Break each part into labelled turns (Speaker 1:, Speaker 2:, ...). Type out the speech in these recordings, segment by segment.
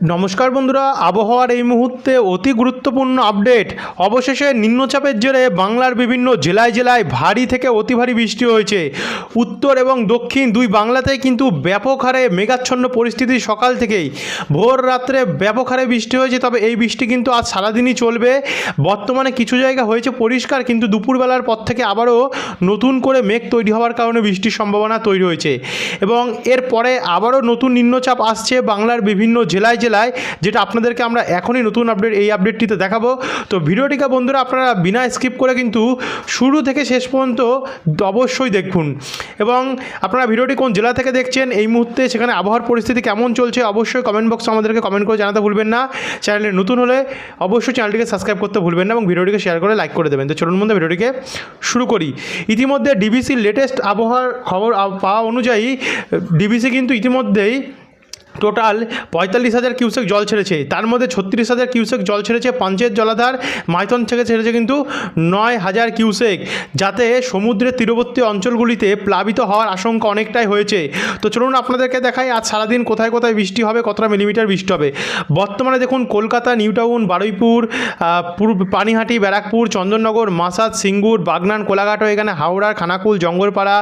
Speaker 1: নমস্কার বন্ধুরা, আবহাওয়ার এই মুহূর্তে অতি গুরুত্বপূর্ণ আপডেট। অবশেষে নিম্নচাপের জেরে বাংলার বিভিন্ন জেলায় জেলায় ভারী থেকে অতি ভারী বৃষ্টি হয়েছে। উত্তর এবং দক্ষিণ দুই বাংলাতেই কিন্তু ব্যাপক হারে মেঘাচ্ছন্ন পরিস্থিতি সকাল থেকেই। ভোর রাত্রে ব্যাপক হারে বৃষ্টি হয়েছে, তবে এই বৃষ্টি কিন্তু আজ সারাদিনই চলবে। বর্তমানে কিছু জায়গা হয়েছে পরিষ্কার, কিন্তু দুপুরবেলার পর থেকে আবারও নতুন করে মেঘ তৈরি হওয়ার কারণে বৃষ্টির সম্ভাবনা তৈরি হয়েছে। এবং এরপরে আবারও নতুন নিম্নচাপ আসছে বাংলার বিভিন্ন জেলায় জেলায়। যেটা আপনাদেরকে আমরা এখনই নতুন আপডেট এই আপডেটটিতে দেখাবো। তো ভিডিওটিকে বন্ধুরা আপনারা বিনা স্কিপ করে কিন্তু শুরু থেকে শেষ পর্যন্ত অবশ্যই দেখুন। এবং আপনারা ভিডিওটি কোন জেলা থেকে দেখছেন, এই মুহূর্তে সেখানে আবহাওয়ার পরিস্থিতি কেমন চলছে, অবশ্যই কমেন্ট বক্সে আমাদেরকে কমেন্ট করে জানাতে ভুলবেন না। চ্যানেলে নতুন হলে অবশ্যই চ্যানেলটিকে সাবস্ক্রাইব করতে ভুলবেন না এবং ভিডিওটিকে শেয়ার করে লাইক করে দেবেন। তো চলুন মধ্যে ভিডিওটিকে শুরু করি। ইতিমধ্যে ডিবিসির লেটেস্ট আবহাওয়ার খবর পাওয়া অনুযায়ী ডিবিসি কিন্তু ইতিমধ্যেই টোটাল পঁয়তাল্লিশ হাজার কিউসেক জল ছেড়েছে। তার মধ্যে ছত্রিশ হাজার কিউসেক জল ছেড়েছে পাঞ্চের জলাধার, মাইথন থেকে ছেড়েছে কিন্তু নয় হাজার কিউসেক যাতে সমুদ্রের তীরবর্তী অঞ্চলগুলিতে প্লাবিত হওয়ার আশঙ্কা অনেকটাই হয়েছে। তো চলুন আপনাদেরকে দেখাই, আজ সারাদিন কোথায় কোথায় বৃষ্টি হবে, কতটা মিলিমিটার বৃষ্টি হবে। বর্তমানে দেখুন কলকাতা, নিউ টাউন, বারুইপুর পানিহাটি, ব্যারাকপুর, চন্দননগর, মাসাদ, সিঙ্গুর, বাগনান, কোলাঘাট, এখানে হাওড়া, খানাকুল, জঙ্গলপাড়া,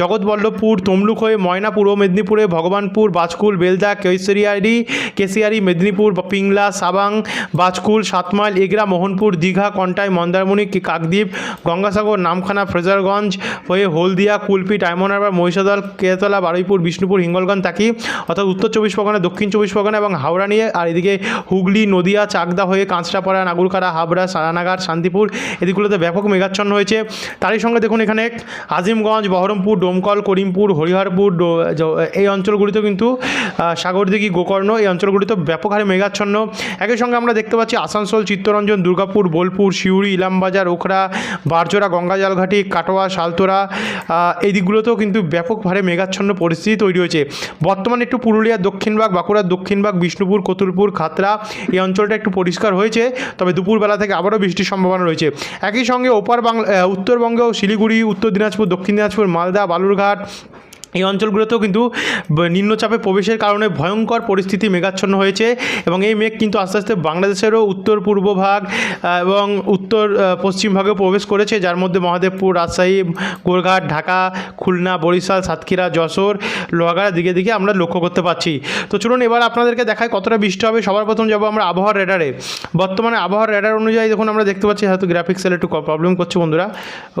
Speaker 1: জগৎবল্লভপুর, তমলুক হয়ে ময়না পূর্ব মেদিনীপুরে ভগবানপুর, বাজকুল বেলদা কেশরিয়ারি কেশিয়ারি, মেদিনীপুর, পিংলা, সাবাং, বাজকুল, সাতমাইল, এগরা, মোহনপুর, দীঘা, কন্টাই, মন্দারমণি কাকদ্বীপ, গঙ্গাসাগর, নামখানা, ফ্রেজারগঞ্জ, হয়ে হলদিয়া কুলপি ডায়মন্ড হারবার, মহিষাদল কেতলা বারুইপুর, বিষ্ণুপুর, হিঙ্গলগঞ্জ, তাকি। অর্থাৎ উত্তর চব্বিশ পরগনা, দক্ষিণ চব্বিশ পরগনা এবং হাওড়া নিয়ে, আর এদিকে হুগলি, নদিয়া, চাকদা হয়ে কাঁচরাপাড়া, নাগুরখাড়া, হাবড়া সারানাঘাট শান্তিপুর, এদিকগুলোতে ব্যাপক মেঘাচ্ছন্ন হয়েছে। তারই সঙ্গে দেখুন এখানে আজিমগঞ্জ, বহরমপুর, ডোমকল, করিমপুর, হরিহরপুর এই অঞ্চলগুলিতেও কিন্তু সাগরদিঘি গোকর্ণ এই অঞ্চলগুলিতে ব্যাপক হারে মেঘাচ্ছন্ন। একই সঙ্গে আমরা দেখতে পাচ্ছি আসানসোল চিত্তরঞ্জন দুর্গাপুর বোলপুর সিউড়ি ইলামবাজার ওখরা বারজোড়া গঙ্গাজালঘাটি কাটোয়া সালতোরা আহ, এই দিকগুলোতেও কিন্তু ব্যাপক হারে মেঘাচ্ছন্ন পরিস্থিতি তৈরি হয়েছে। বর্তমানে একটু পুরুলিয়ার দক্ষিণভাগ বাঁকুড়ার দক্ষিণভাগ বিষ্ণুপুর কতুলপুর খাতরা এই অঞ্চলটা একটু পরিষ্কার হয়েছে তবে দুপুরবেলা থেকে আবারও বৃষ্টির সম্ভাবনা রয়েছে। একই সঙ্গে ওপার বাংলা উত্তরবঙ্গেও শিলিগুড়ি উত্তর দিনাজপুর দক্ষিণ দিনাজপুর মালদা বালুরঘাট এই অঞ্চলগুলোতেও কিন্তু নিম্নচাপে প্রবেশের কারণে ভয়ঙ্কর পরিস্থিতি মেঘাচ্ছন্ন হয়েছে এবং এই মেঘ কিন্তু আস্তে আস্তে বাংলাদেশেরও উত্তর পূর্ব ভাগ এবং উত্তর পশ্চিম ভাগে প্রবেশ করেছে, যার মধ্যে মহাদেবপুর, রাজশাহী, গোরঘাট, ঢাকা, খুলনা, বরিশাল, সাতক্ষীরা, যশোর, লোহাগাড়া দিকে দিকে আমরা লক্ষ্য করতে পারছি তো চলুন এবার আপনাদেরকে দেখায় কতটা বৃষ্টি হবে। সবার প্রথম যাব আমরা আবহাওয়ার রেডারে। বর্তমানে আবহাওয়ার রেডার অনুযায়ী দেখুন, আমরা দেখতে পাচ্ছি হয়তো গ্রাফিক্সের একটু প্রবলেম করছে বন্ধুরা।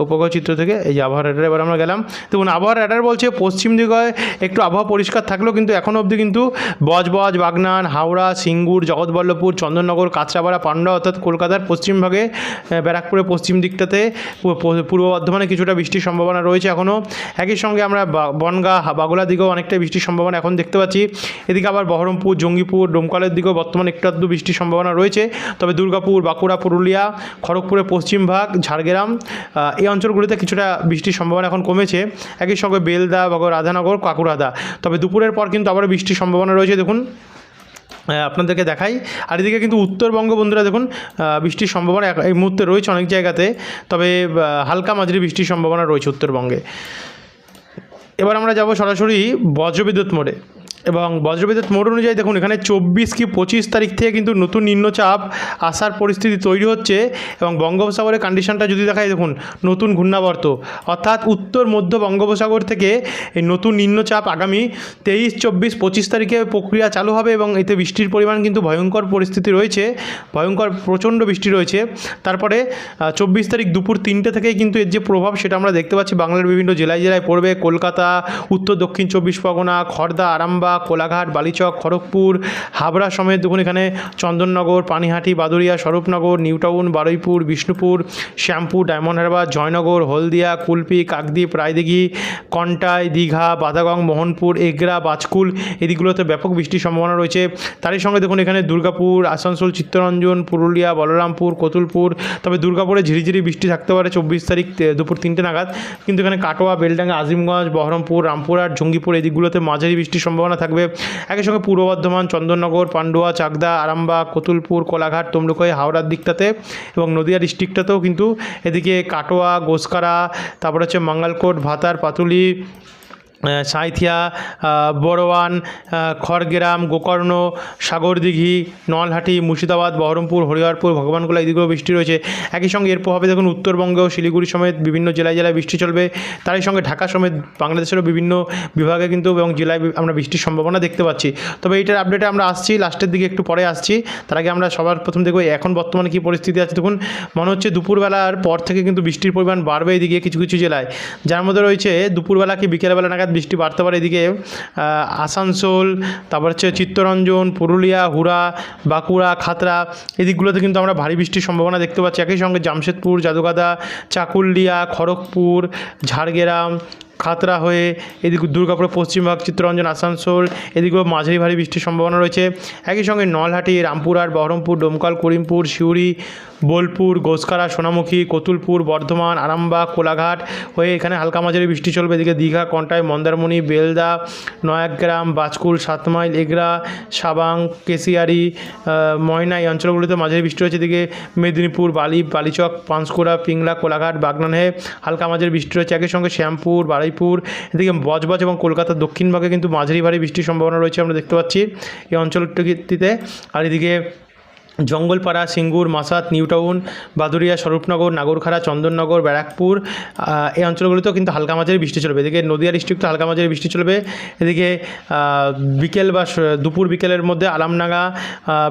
Speaker 1: উপগ্রহ চিত্র থেকে এই যে আবহাওয়ার রেডার এবার আমরা গেলাম। দেখুন, আবহাওয়ার রেডার বলছে পশ্চিম দিকে একটু আবহাওয়া পরিষ্কার থাকলেও কিন্তু এখনও অবধি কিন্তু বজবজ, বাগনান, হাওড়া, সিঙ্গুর, জগৎবল্লভপুর, চন্দননগর, কাঁচরাপাড়া, পান্ডা অর্থাৎ কলকাতার পশ্চিম ভাগে ব্যারাকপুরের পশ্চিম দিকটাতে পূর্ব বর্ধমানে কিছুটা বৃষ্টির সম্ভাবনা রয়েছে এখনও একই সঙ্গে আমরা বনগাঁ বাগুলা দিকেও অনেকটাই বৃষ্টির সম্ভাবনা এখন দেখতে পাচ্ছি। এদিকে আবার বহরমপুর, জঙ্গিপুর, ডোমকালের দিকেও বর্তমানে একটু আধটু বৃষ্টির সম্ভাবনা রয়েছে। তবে দুর্গাপুর, বাঁকুড়া, পুরুলিয়া, খড়গপুরের পশ্চিম ভাগ, ঝাড়গ্রাম এই অঞ্চলগুলিতে কিছুটা বৃষ্টির সম্ভাবনা এখন কমেছে। একই সঙ্গে বেলদা রাধানগর, কাকুরাধা। তবে দুপুরের পর কিন্তু আবার বৃষ্টির সম্ভাবনা রয়েছে, দেখুন। আপনাদেরকে দেখাই। আর এদিকে কিন্তু উত্তরবঙ্গ বন্ধুরা দেখুন বৃষ্টির সম্ভাবনা এই মুহূর্তে রয়েছে অনেক জায়গাতে, তবে হালকা মাঝারি বৃষ্টির সম্ভাবনা রয়েছে উত্তরবঙ্গে। এবার আমরা যাব সরাসরি বজ্রবিদ্যুৎ মোড়ে। এবং বজ্রবিদ্যুৎ মোড় অনুযায়ী দেখুন, এখানে চব্বিশ কি পঁচিশ তারিখ থেকে কিন্তু নতুন নিম্নচাপ আসার পরিস্থিতি তৈরি হচ্ছে এবং বঙ্গোপসাগরের কন্ডিশনটা যদি দেখায় দেখুন, নতুন ঘূর্ণাবর্ত। অর্থাৎ উত্তর মধ্য বঙ্গোপসাগর থেকে এই নতুন নিম্নচাপ আগামী তেইশ, চব্বিশ, পঁচিশ তারিখে প্রক্রিয়া চালু হবে এবং এতে বৃষ্টির পরিমাণ কিন্তু ভয়ঙ্কর পরিস্থিতি রয়েছে, ভয়ঙ্কর প্রচণ্ড বৃষ্টি রয়েছে। তারপরে চব্বিশ তারিখ দুপুর তিনটে থেকেই কিন্তু এর যে প্রভাব, সেটা আমরা দেখতে পাচ্ছি। বাংলার বিভিন্ন জেলায় জেলায় পড়বে। কলকাতা, উত্তর দক্ষিণ চব্বিশ পরগনা খড়দা আরামবাগ কোলাঘাট, বালিচক, খড়গপুর, হাবড়া সমেত দেখুন এখানে Chandannagar, Panihati Baduria Swarupnagar, New Town, Baruipur, Bishnupur, Shyampur, Diamond Harbour, Joynagar, Haldia, Kulpi, Kakdwip, Raidighi, Contai, Digha, Badagong, Mohanpur, Egra, Bajkul এদিকগুলোতে ব্যাপক বৃষ্টির সম্ভাবনা রয়েছে। তারই সঙ্গে দেখুন এখানে দুর্গাপুর, আসানসোল, চিত্তরঞ্জন, পুরুলিয়া, বলরামপুর, কতুলপুর, তবে দুর্গাপুরে ঝিরিঝিরি বৃষ্টি থাকতে পারে চব্বিশ তারিখ দুপুর তিনটে নাগাদ। কিন্তু এখানে কাটোয়া, বেলডাঙ্গা, আজিমগঞ্জ, বহরমপুর, রামপুরহাট, জঙ্গিপুর এই দিকগুলোতে মাঝারি বৃষ্টির সম্ভাবনা থাকবে। একই সঙ্গে পূর্ব বর্ধমান, চন্দননগর, পান্ডুয়া, চাকদা, আরামবাগ, কতুলপুর, কোলাঘাট তমলুকাই হাওড়ার দিকটাতে এবং নদিয়া ডিস্ট্রিক্টটাতেও কিন্তু এদিকে কাটোয়া, গোসকারা, তারপর হচ্ছে মাঙ্গালকোট, ভাতার, পাতুলি সাঁইথিয়া বড়োয়ান খড়গ্রাম, গোকর্ণ, সাগরদিঘি, নলহাটি, মুর্শিদাবাদ, বহরমপুর, হরিহরপুর ভগবানগোলা এদিকেও বৃষ্টি রয়েছে। একই সঙ্গে এর প্রভাবে দেখুন উত্তরবঙ্গেও শিলিগুড়ি সমেত বিভিন্ন জেলায় জেলায় বৃষ্টি চলবে। তারই সঙ্গে ঢাকা সমেত বাংলাদেশেরও বিভিন্ন বিভাগে কিন্তু এবং জেলায় আমরা বৃষ্টির সম্ভাবনা দেখতে পাচ্ছি। তবে এইটার আপডেটে আমরা আসছি লাস্টের দিকে একটু পরে আসছি। তার আগে আমরা সবার প্রথম দেখব এখন বর্তমানে কী পরিস্থিতি আছে। দেখুন, মনে হচ্ছে দুপুরবেলার পর থেকে কিন্তু বৃষ্টির পরিমাণ বাড়বে এদিকে কিছু কিছু জেলায়। যার মধ্যে রয়েছে দুপুরবেলা কি বিকেলবেলা নাগাদ বৃষ্টি বাড়তে পারে এদিকে আসানসোল, তারপর হচ্ছে চিত্তরঞ্জন, পুরুলিয়া, হুড়া, বাঁকুড়া খাতড়া এদিকগুলোতে কিন্তু আমরা ভারী বৃষ্টির সম্ভাবনা দেখতে পাচ্ছি। একই সঙ্গে জামশেদপুর, জাদুগাদা, চাকুলিয়া, খড়গপুর, ঝাড়গ্রাম, খাতরা হয়ে এদিকে দুর্গাপুর পশ্চিমবঙ্গ চিত্তরঞ্জন, আসানসোল, এদিকেও মাঝারি ভারী বৃষ্টির সম্ভাবনা রয়েছে। একই সঙ্গে নলহাটি, রামপুরহাট, বহরমপুর, ডোমকল, করিমপুর, সিউড়ি বোলপুর গোসকারা সোনামুখী, কতুলপুর, বর্ধমান, আরামবাগ, কোলাঘাট হয়ে এখানে হালকা মাঝারি বৃষ্টি চলবে। এদিকে দীঘা, কন্টাই, মন্দারমণি, বেলদা, নয়াগ্রাম বাজকুল সাতমাইল এগরা, সাবাং, কেশিয়ারি ময়না এই অঞ্চলগুলিতে মাঝারি বৃষ্টি রয়েছে। এদিকে মেদিনীপুর, বালি, বালিচক, পাঁশকুড়া, পিংলা, কোলাঘাট, বাগনানহে হালকা মাঝারি বৃষ্টি রয়েছে। একই সঙ্গে শ্যামপুর, বারুইপুর, এদিকে বজবজ এবং কলকাতার দক্ষিণ ভাগে কিন্তু মাঝারি ভারী বৃষ্টির সম্ভাবনা রয়েছে আমরা দেখতে পাচ্ছি এই অঞ্চলটিতে। আর এদিকে জঙ্গলপাড়া, সিঙ্গুর মাসাত নিউটাউন বাদুরিয়া স্বরূপনগর, নাগরখাড়া, চন্দননগর, ব্যারাকপুর এই অঞ্চলগুলিতেও কিন্তু হালকা মাঝারি বৃষ্টি চলবে। এদিকে নদিয়া ডিস্ট্রিক্টে হালকা মাঝারি বৃষ্টি চলবে। এদিকে বিকেল বা দুপুর বিকেলের মধ্যে আলামনাগা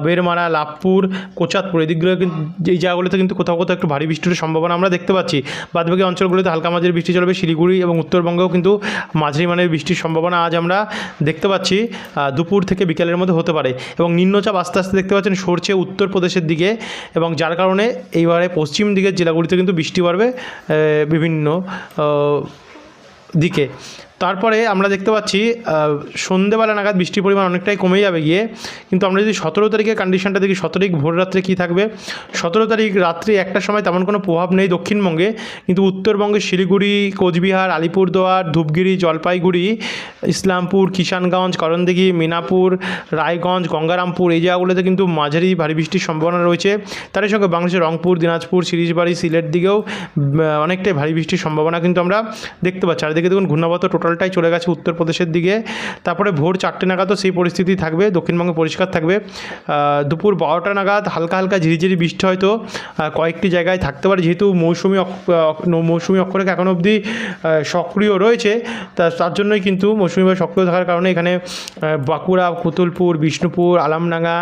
Speaker 1: বেরমারা, লাভপুর, কোচাতপুর এদিকগুলো কিন্তু এই জায়গাগুলোতে কিন্তু কোথাও কোথাও একটু ভারী বৃষ্টির সম্ভাবনা আমরা দেখতে পাচ্ছি। বাদবাকি অঞ্চলগুলিতে হালকা মাঝারি বৃষ্টি চলবে। শিলিগুড়ি এবং উত্তরবঙ্গেও কিন্তু মাঝারি মানের বৃষ্টির সম্ভাবনা আজ আমরা দেখতে পাচ্ছি দুপুর থেকে বিকেলের মধ্যে হতে পারে। এবং নিম্নচাপ আস্তে আস্তে দেখতে পাচ্ছেন সরছে উত্তরপ্রদেশের দিকে এবং যার কারণে এইবারে পশ্চিম দিকের জেলাগুলিতে কিন্তু বৃষ্টি বাড়বে বিভিন্ন দিকে। তারপরে আমরা দেখতে পাচ্ছি সন্ধেবেলা নাগাদ বৃষ্টির পরিমাণ অনেকটাই কমে যাবে গিয়ে। কিন্তু আমরা যদি সতেরো তারিখের কন্ডিশনটা দেখি, সতেরো তারিখ ভোর রাত্রে কী থাকবে? সতেরো তারিখ রাত্রি একটার সময় তেমন কোনো প্রভাব নেই দক্ষিণবঙ্গে, কিন্তু উত্তরবঙ্গে শিলিগুড়ি, কোচবিহার, আলিপুরদুয়ার, ধূপগিরি, জলপাইগুড়ি, ইসলামপুর, কিষানগঞ্জ, করণদিঘি, মিনাপুর, রায়গঞ্জ, গঙ্গারামপুর, এই জায়গাগুলোতে কিন্তু মাঝারি ভারী বৃষ্টির সম্ভাবনা রয়েছে। তার সঙ্গে বাংলাদেশের রংপুর, দিনাজপুর, সিরিজবাড়ি, সিলেট দিকেও অনেকটাই ভারী বৃষ্টির সম্ভাবনা কিন্তু আমরা দেখতে পাচ্ছি। আর দিকে দেখুন ঘূর্ণাবর্ত টোটালটাই চলে গেছে উত্তরপ্রদেশের দিকে। তারপরে ভোর চারটে নাগাদও সেই পরিস্থিতি থাকবে, দক্ষিণবঙ্গে পরিষ্কার থাকবে। দুপুর বারোটা নাগাদ হালকা হালকা ঝিরিঝিরি বৃষ্টি হয়তো কয়েকটি জায়গায় থাকতে পারে। যেহেতু মৌসুমি মৌসুমি অক্ষরেখ এখন অবধি সক্রিয় রয়েছে, তা, তার জন্যই কিন্তু মৌসুমি মৌসুমিভাবে সক্রিয় থাকার কারণে এখানে বাঁকুড়া কুতুলপুর বিষ্ণুপুর আলামডাঙ্গা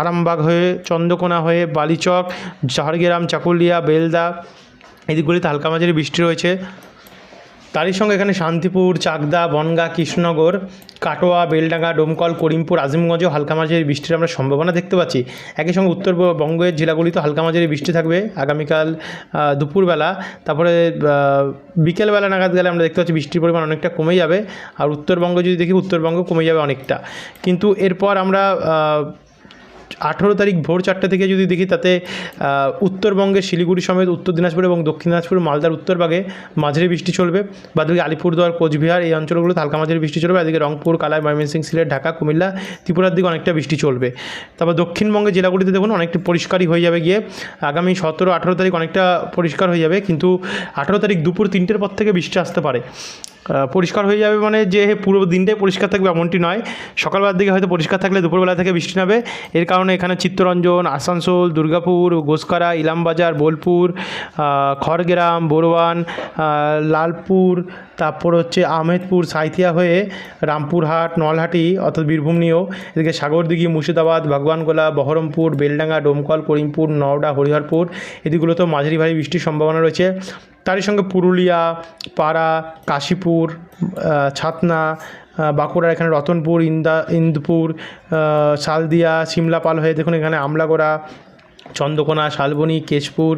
Speaker 1: আরামবাগ হয়ে, চন্দ্রকোনা হয়ে, বালিচক, ঝাড়গ্রাম, চাকুলিয়া, বেলদা, এদিকগুলিতে হালকা মাঝারি বৃষ্টি রয়েছে। তারই সঙ্গে এখানে শান্তিপুর, চাকদা, বনগা, কৃষ্ণনগর, কাটোয়া, বেলডাঙ্গা, ডোমকল, করিমপুর আজিমগঞ্জেও হালকা মাঝারি বৃষ্টির আমরা সম্ভাবনা দেখতে পাচ্ছি। একই সঙ্গে উত্তরবঙ্গের জেলাগুলিতে হালকা মাঝারি বৃষ্টি থাকবে আগামীকাল দুপুরবেলা। তারপরে বিকেলবেলা নাগাদ গেলে আমরা দেখতে পাচ্ছি বৃষ্টির পরিমাণ অনেকটা কমে যাবে। আর উত্তরবঙ্গ যদি দেখি, উত্তরবঙ্গ কমে যাবে অনেকটা। কিন্তু এরপর আমরা আঠেরো তারিখ ভোর চারটে থেকে যদি দেখি, তাতে উত্তরবঙ্গের শিলিগুড়ি সমেত উত্তর দিনাজপুর এবং দক্ষিণ দিনাজপুর, মালদার উত্তরভাগে মাঝারি বৃষ্টি চলবে। বাদবাকি আলিপুরদুয়ার, কোচবিহার, এই অঞ্চলগুলোতে হালকা মাঝারি বৃষ্টি চলবে। এদিকে রংপুর, কালাই ময়মনসিং সিলেট, ঢাকা, কুমিল্লা, ত্রিপুরার দিকে অনেকটা বৃষ্টি চলবে। তারপর দক্ষিণবঙ্গের জেলাগুলিতে দেখুন, অনেকটা পরিষ্কারই হয়ে যাবে গিয়ে। আগামী সতেরো আঠেরো তারিখ অনেকটা পরিষ্কার হয়ে যাবে। কিন্তু আঠেরো তারিখ দুপুর তিনটের পর থেকে বৃষ্টি আসতে পারে। পরিষ্কার হয়ে যাবে মানে যে পুরো দিনটাই পরিষ্কার থাকবে এমনটি নয়। সকালবেলার দিকে হয়তো পরিষ্কার থাকলে দুপুরবেলা থেকে বৃষ্টি নামবে। এর কারণে এখানে চিত্তরঞ্জন, আসানসোল, দুর্গাপুর, গোসকারা, ইলামবাজার, বোলপুর খড়গ্রাম, বড়োয়ান লালপুর, তারপর হচ্ছে আহমেদপুর, সাঁইথিয়া হয়ে রামপুরহাট, নলহাটি অর্থাৎ বীরভূম নিয়েও এদিকে সাগরদিঘি, মুর্শিদাবাদ ভগবানগোলা বহরমপুর, বেলডাঙ্গা, ডোমকল, করিমপুর, নওডা, হরিহরপুর, এদিকগুলোতেও মাঝারি ভারী বৃষ্টির সম্ভাবনা রয়েছে। তারই সঙ্গে পুরুলিয়া, পাড়া, কাশীপুর ছাতনা বাঁকুড়ার এখানে রতনপুর, ইন্দা ইন্দপুর সালদিয়া সিমলাপাল হয়ে দেখুন এখানে আমলাগোড়া চন্দ্রকোনা, শালবনী, কেশপুর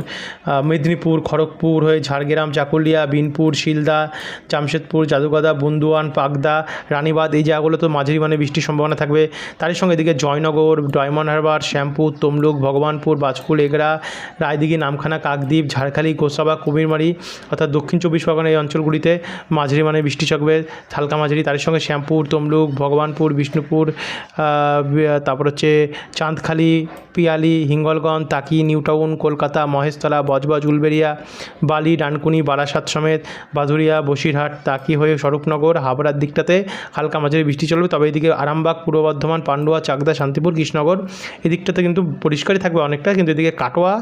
Speaker 1: মেদিনীপুর, খড়গপুর হয়ে ঝাড়গ্রাম, চাকুলিয়া, বিনপুর, শিলদা, জামশেদপুর জাদুগাদা বন্দুয়ান, পাগদা রানীবাদ এই জায়গাগুলোতে মাঝারি মানে বৃষ্টির সম্ভাবনা থাকবে। তারই সঙ্গে এদিকে জয়নগর, ডায়মন্ড হারবার, শ্যামপুর, তমলুক, ভগবানপুর বাজকুল এগরা রায়দিঘি, নামখানা, কাকদ্বীপ, ঝাড়খালি, গোসাবা, কুমিরমারি, অর্থাৎ দক্ষিণ চব্বিশ পরগনা এই অঞ্চলগুলিতে মাঝারি মানে বৃষ্টি চকবে, হালকা মাঝারি। তার সঙ্গে শ্যামপুর, তমলুক, ভগবানপুর, বিষ্ণুপুর তারপর হচ্ছে চাঁদখালি, পিয়ালি, হিঙ্গলগঞ্জ তাকি নিউ টাউন কলকাতা, মহেশতলা, বজবজ, উলবেড়িয়া, বালি, ডানকুনি, বারাসাত সমেত বাধুরিয়া, বসিরহাট তাকি হয়ে স্বরূপনগর, হাবড়ার দিকটাতে হালকা মাঝারি বৃষ্টি চলবে। তবে এদিকে আরামবাগ, পূর্ব বর্ধমান, পান্ডুয়া, চাকদা, শান্তিপুর, কৃষ্ণনগর এদিকটাতে কিন্তু পরিষ্কারই থাকবে অনেকটা। কিন্তু এদিকে কাটোয়া,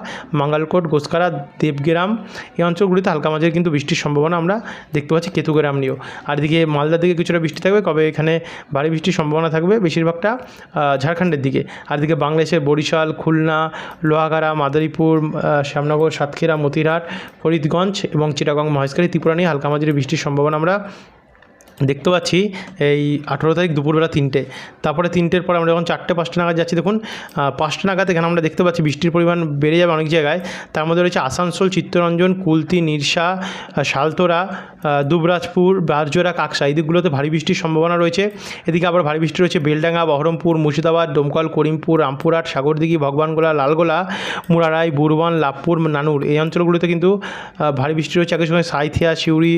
Speaker 1: মাঙ্গালকোট গোসকারা দেবগ্রাম এই অঞ্চলগুলিতে হালকা মাঝারি কিন্তু বৃষ্টির সম্ভাবনা আমরা দেখতে পাচ্ছি কেতুগ্রাম নিয়েও। আর এদিকে মালদার দিকে কিছুটা বৃষ্টি থাকবে কবে এখানে ভারী বৃষ্টির সম্ভাবনা থাকবে বেশিরভাগটা ঝাড়খণ্ডের দিকে। আর এদিকে বাংলাদেশের বরিশাল, খুলনা লোহাগাড়া, মাদারীপুর শ্যামনগর, সাতক্ষীরা, মতিরহাট, ফরিদগঞ্জ এবং চিটাগং মহেশখালী, ত্রিপুরা নিয়ে হালকা মাঝারি বৃষ্টির সম্ভাবনা আমরা দেখতে পাচ্ছি এই আঠেরো তারিখ দুপুরবেলা তিনটে। তারপরে তিনটের পর আমরা যখন চারটে, পাঁচটা নাগাদ যাচ্ছি, দেখুন পাঁচটা নাগাদ এখানে আমরা দেখতে পাচ্ছি বৃষ্টির পরিমাণ বেড়ে যাবে অনেক জায়গায়। তার মধ্যে রয়েছে আসানসোল, চিত্তরঞ্জন, কুলতি, নিরসা শালতোরা দুবরাজপুর, বারজোড়া, কাকসা, এই দিকগুলোতে ভারী বৃষ্টির সম্ভাবনা রয়েছে। এদিকে আবার ভারী বৃষ্টি রয়েছে বেলডাঙ্গা, বহরমপুর, মুর্শিদাবাদ, ডোমকল, করিমপুর, রামপুরহাট, সাগরদিঘি, ভগবানগোলা, লালগোলা, মুরারাই, বুরবান, লাভপুর, নানুর। এই অঞ্চলগুলোতে কিন্তু ভারী বৃষ্টি রয়েছে। একই সময় সাইথিয়া, সিউড়ি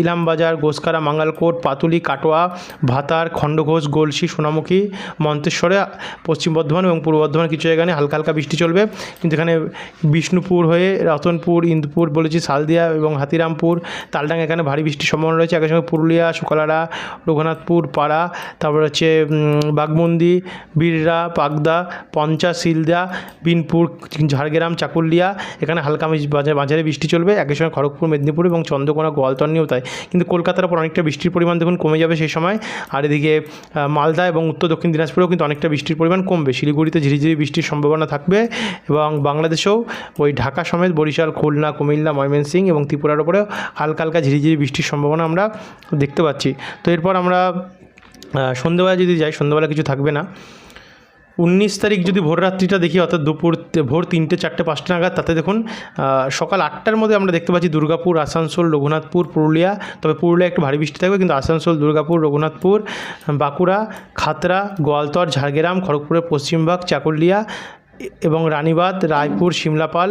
Speaker 1: ইলামবাজার গোসকারা মাঙ্গালকোট পাতুলি কাটোয়া ভাতার খণ্ডঘোষ গলসি সোনামুখী মন্তেশ্বরে পশ্চিম বর্ধমান এবং পূর্ব বর্ধমান কিছু জায়গায় হালকা হালকা বৃষ্টি চলবে। কিন্তু এখানে বিষ্ণুপুর হয়ে রতনপুর ইন্দুপুর বলেছি সালদিয়া এবং হাতিরামপুর তালডাঙ্গা এখানে ভারী বৃষ্টির সম্ভাবনা রয়েছে। একই সঙ্গে পুরুলিয়া সুকলারা রঘুনাথপুর পাড়া তারপর হচ্ছে উম, বাগমুন্দি বীররা পাগদা পঞ্চা শিলদা বিনপুর ঝাড়গ্রাম চাকুলিয়া এখানে হালকা মিজ- বাজা- মাঝারি বৃষ্টি চলবে। একই সঙ্গে খড়গপুর মেদিনীপুর এবং চন্দ্রকোনা গোয়ালতর নিয়েও তাই। কিন্তু কলকাতার ওপর অনেকটা বৃষ্টির পরিমাণ দেখুন কমে যাবে সেই সময়। আর এদিকে মালদা এবং উত্তর দক্ষিণ দিনাজপুরেও কিন্তু অনেকটা বৃষ্টির পরিমাণ কমবে। শিলিগুড়িতে ঝিরিঝিরি বৃষ্টির সম্ভাবনা থাকবে এবং বাংলাদেশেও ওই ঢাকা সমেত বরিশাল, খুলনা, কুমিল্লা, ময়মনসিংহ এবং ত্রিপুরার ওপরেও হালকা হালকা ঝিরিঝিরি বৃষ্টির সম্ভাবনা আমরা দেখতে পাচ্ছি। তো এরপর আমরা সন্ধ্যেবেলা যদি যাই, সন্ধ্যেবেলা কিছু থাকবে না। উনিশ তারিখ যদি ভোররাত্রিটা দেখি, অর্থাৎ দুপুর ভোর তিনটে, চারটে, পাঁচটা নাগাদ, তাতে দেখুন সকাল আটটার মধ্যে আমরা দেখতে পাচ্ছি দুর্গাপুর, আসানসোল, রঘুনাথপুর, পুরুলিয়া। তবে পুরুলিয়া একটু ভারী বৃষ্টি থাকবে, কিন্তু আসানসোল, দুর্গাপুর, রঘুনাথপুর, বাঁকুড়া খাতড়া গোয়ালতর, ঝাড়গ্রাম, খড়গপুরের পশ্চিমবাগ, চাকুলিয়া এবং রানীবাদ রায়পুর সিমলাপাল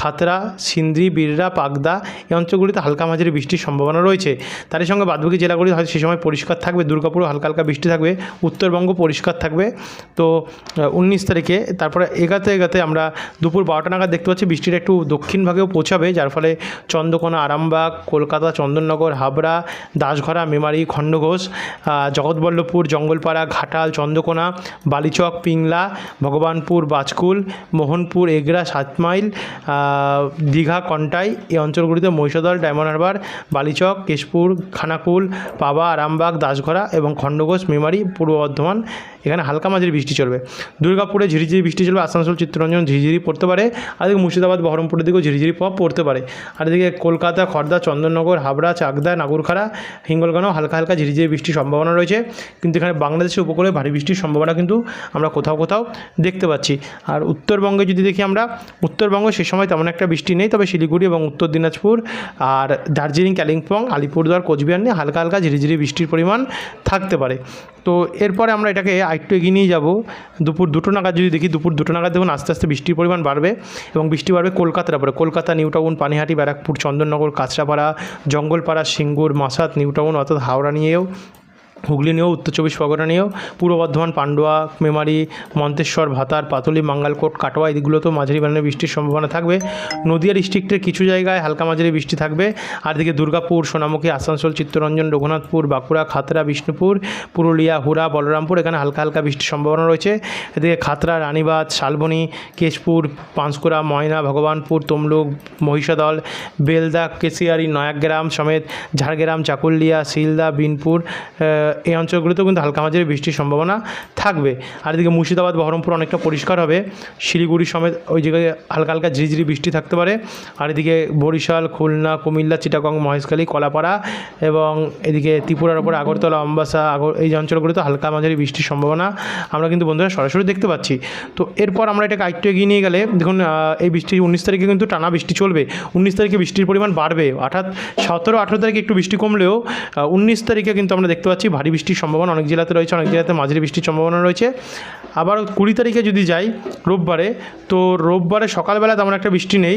Speaker 1: খাতরা সিন্দ্রি বিড়রা পাগদা এই অঞ্চলগুলিতে হালকা মাঝারি বৃষ্টির সম্ভাবনা রয়েছে। তারই সঙ্গে বাদবাকি জেলাগুলি হয়তো সেই সময় পরিষ্কার থাকবে, দুর্গাপুরও হালকা হালকা বৃষ্টি থাকবে, উত্তরবঙ্গ পরিষ্কার থাকবে। তো উনিশ তারিখে তারপরে এগাতে এগাতে আমরা দুপুর বারোটা নাগাদ দেখতে পাচ্ছি বৃষ্টিটা একটু দক্ষিণ ভাগেও পৌঁছাবে, যার ফলে চন্দ্রকোনা, আরামবাগ, কলকাতা, চন্দননগর, হাবড়া, দাসঘরা, মেমারি, খণ্ডঘোষ জগৎবল্লভপুর, জঙ্গলপাড়া, ঘাটাল, চন্দ্রকোনা, বালিচক, পিংলা, ভগবানপুর বাজকুল মোহনপুর এগরা সাত মাইল দীঘা, কন্টাই, এই অঞ্চলগুলিতে মহিষাদল, ডায়মন্ড হারবার, বালিচক, কেশপুর, খানাকুল, পাবা, আরামবাগ দাসঘরা এবং খণ্ডঘোষ, মেমারি, পূর্ব বর্ধমান, এখানে হালকা মাঝারি বৃষ্টি চলবে। দুর্গাপুরে ঝিরিঝিরি বৃষ্টি চলবে, আসানসোল, চিত্তরঞ্জন ঝিরিঝিরি পড়তে পারে আর এদিকে মুর্শিদাবাদ, বহরমপুরের দিকেও ঝিরিঝিরি পপ পড়তে পারে। আর এদিকে কলকাতা খড়দা চন্দননগর, হাবড়া, চাকদা, নাগরখাড়া হিঙ্গলগাঁও হালকা হালকা ঝিরিঝিরি বৃষ্টির সম্ভাবনা রয়েছে। কিন্তু এখানে বাংলাদেশের উপকূলে ভারী বৃষ্টির সম্ভাবনা কিন্তু আমরা কোথাও কোথাও দেখতে পাচ্ছি। আর উত্তরবঙ্গে যদি দেখি আমরা, উত্তরবঙ্গে সে সময় তেমন একটা বৃষ্টি নেই, তবে শিলিগুড়ি এবং উত্তর দিনাজপুর আর দার্জিলিং, কালিম্পং, আলিপুরদুয়ার, কোচবিহার নিয়ে হালকা হালকা ঝিরিঝিরি বৃষ্টির পরিমাণ থাকতে পারে। তো এরপরে আমরা এটাকে আরেকটু এগিয়ে নিয়ে যাব। দুপুর দুটো নাগাদ যদি দেখি, দুপুর দুটো নাগাদ দেখুন আস্তে আস্তে বৃষ্টির পরিমাণ বাড়বে এবং বৃষ্টি বাড়বে কলকাতার উপরে। কলকাতা, নিউ টাউন, পানিহাটি, ব্যারাকপুর, চন্দননগর, কাঁচরাপাড়া, জঙ্গলপাড়া, সিঙ্গুর মাসাত নিউ টাউন অর্থাৎ হাওড়া নিয়েও হুগলি নিয়েও, উত্তর চব্বিশ পরগনা নিয়েও, পূর্ব বর্ধমান, পান্ডুয়া, মেমারি, মন্তেশ্বর, ভাতার, পাতলি, মাঙ্গালকোট, কাটোয়া, এদিকগুলোতেও মাঝারি বানানো বৃষ্টির সম্ভাবনা থাকবে। নদিয়া ডিস্ট্রিক্টের কিছু জায়গায় হালকা মাঝারি বৃষ্টি থাকবে। আর দিকে দুর্গাপুর, সোনামুখী, আসানসোল, চিত্তরঞ্জন, রঘুনাথপুর, বাঁকুড়া, খাতড়া, বিষ্ণুপুর, পুরুলিয়া, হুড়া, বলরামপুর এখানে হালকা হালকা বৃষ্টির সম্ভাবনা রয়েছে। এদিকে খাতড়া রানীবাদ শালবনী, কেশপুর, পাঁশকুড়া, ময়না, ভগবানপুর, তমলুক, মহিষাদল, বেলদা, কেশিয়ারি, নয়াগ্রাম সমেত ঝাড়গ্রাম, চাকুলিয়া, শিলদা, বিনপুর এই অঞ্চলগুলিতেও কিন্তু হালকা মাঝারি বৃষ্টির সম্ভাবনা থাকবে। আর এদিকে মুর্শিদাবাদ, বহরমপুর অনেকটা পরিষ্কার হবে। শিলিগুড়ি সমেত ওই জায়গায় হালকা হালকা ঝিরিঝিরি বৃষ্টি থাকতে পারে। আর এদিকে বরিশাল, খুলনা, কুমিল্লা, চিটাগং, মহেশখালী, কলাপাড়া এবং এদিকে ত্রিপুরার ওপর আগরতলা, অম্বাসা, আগর এই অঞ্চলগুলিতে হালকা মাঝারি বৃষ্টির সম্ভাবনা আমরা কিন্তু বন্ধুরা সরাসরি দেখতে পাচ্ছি। তো এরপর আমরা এটাকে আরেকটু এগিয়ে নিয়ে গেলে, দেখুন এই বৃষ্টি উনিশ তারিখে কিন্তু টানা বৃষ্টি চলবে। উনিশ তারিখে বৃষ্টির পরিমাণ বাড়বে। অর্থাৎ সতেরো আঠেরো তারিখে একটু বৃষ্টি কমলেও উনিশ তারিখে কিন্তু আমরা দেখতে পাচ্ছি ভারী বৃষ্টির সম্ভাবনা অনেক জেলাতে রয়েছে, অনেক জেলাতে মাঝারি বৃষ্টির সম্ভাবনা রয়েছে। আবার কুড়ি তারিখে যদি যাই রোববারে, তো রোববারে সকালবেলা তেমন একটা বৃষ্টি নেই,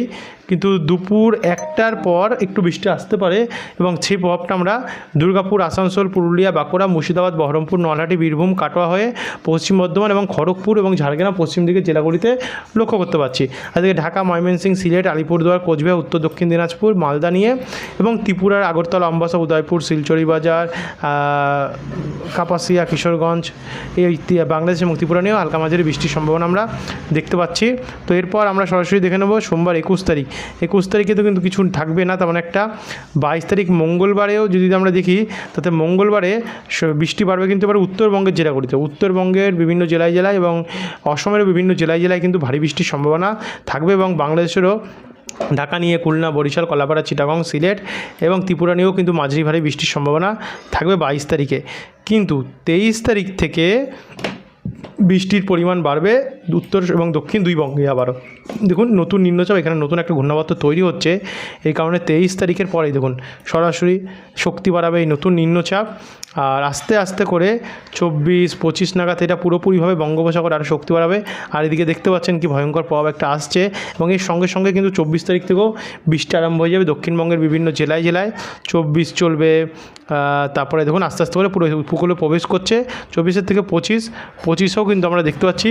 Speaker 1: কিন্তু দুপুর একটার পর একটু বৃষ্টি আসতে পারে এবং সেই প্রভাবটা আমরা দুর্গাপুর, আসানসোল, পুরুলিয়া, বাঁকুড়া, মুর্শিদাবাদ, বহরমপুর, নলহাটি, বীরভূম, কাটোয়া হয়ে পশ্চিম বর্ধমান এবং খড়গপুর এবং ঝাড়গ্রাম পশ্চিম দিকের জেলাগুলিতে লক্ষ্য করতে পারছি। আজকে ঢাকা, ময়মনসিংহ, সিলেট, আলিপুরদুয়ার, কোচবিহার, উত্তর দক্ষিণ দিনাজপুর, মালদা নিয়ে এবং ত্রিপুরার আগরতলা, অম্বাসা, উদয়পুর শিলচরি বাজার কাপাসিয়া, কিশোরগঞ্জ, এই তি- বাংলাদেশ এবং ত্রিপুরা নিয়েও হালকা মাঝারি বৃষ্টির সম্ভাবনা আমরা দেখতে পাচ্ছি। তো এরপর আমরা সরাসরি দেখে নেব সোমবার একুশ তারিখ। একুশ তারিখে তো কিন্তু কিছু থাকবে না, তেমন একটা বাইশ তারিখ মঙ্গলবারেও যদি আমরা দেখি, তাতে মঙ্গলবারে বৃষ্টি বাড়বে কিন্তু এবার উত্তরবঙ্গের জেলাগুলিতে উত্তরবঙ্গের বিভিন্ন জেলায় জেলায় এবং অসমের বিভিন্ন জেলায় জেলায় কিন্তু ভারী বৃষ্টির সম্ভাবনা থাকবে এবং বাংলাদেশেরও ঢাকা নিয়ে খুলনা, বরিশাল, কলাপাড়া, চিটাগং, সিলেট এবং ত্রিপুরা নিয়েও কিন্তু মাঝারি ভারী বৃষ্টির সম্ভাবনা থাকবে বাইশ তারিখে। কিন্তু তেইশ তারিখ থেকে বৃষ্টির পরিমাণ বাড়বে উত্তর এবং দক্ষিণ দুই বঙ্গে আবারও। দেখুন, নতুন নিম্নচাপ, এখানে নতুন একটা ঘূর্ণাবর্ত তৈরি হচ্ছে। এই কারণে তেইশ তারিখের পরেই দেখুন, সরাসরি শক্তি বাড়াবে এই নতুন নিম্নচাপ। আর আস্তে আস্তে করে চব্বিশ, পঁচিশ নাগাদ এটা পুরোপুরিভাবে বঙ্গোপসাগর আরও শক্তি বাড়াবে। আর এদিকে দেখতে পাচ্ছেন কি ভয়ঙ্কর প্রভাব একটা আসছে এবং এর সঙ্গে সঙ্গে কিন্তু চব্বিশ তারিখ থেকেও বৃষ্টি আরম্ভ হয়ে যাবে দক্ষিণবঙ্গের বিভিন্ন জেলায় জেলায়। চব্বিশ চলবে তারপরে দেখুন আস্তে আস্তে করে পুরো উপকূলে প্রবেশ করছে। চব্বিশের থেকে পঁচিশ, পঁচিশেও কিন্তু আমরা দেখতে পাচ্ছি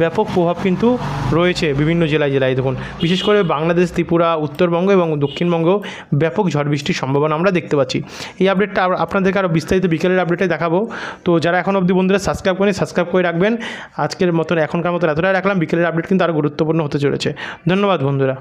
Speaker 1: ব্যাপক প্রভাব কিন্তু রয়েছে বিভিন্ন জেলায় জেলায়। দেখুন, বিশেষ করে বাংলাদেশ, ত্রিপুরা, উত্তরবঙ্গ এবং দক্ষিণবঙ্গেও ব্যাপক ঝড় বৃষ্টির সম্ভাবনা আমরা দেখতে পাচ্ছি। এই আপডেটটা আপনাদেরকে আরও বিস্তারিত বিকেলের আপডেটে দেখাবো। তো যারা এখন অবধি বন্ধুরা সাবস্ক্রাইব করেন সাবস্ক্রাইব করে রাখবেন। আজকের মতন এখনকার মতন এতটাই রাখলাম। বিকেলের আপডেট কিন্তু আরও গুরুত্বপূর্ণ হতে চলেছে। ধন্যবাদ বন্ধুরা।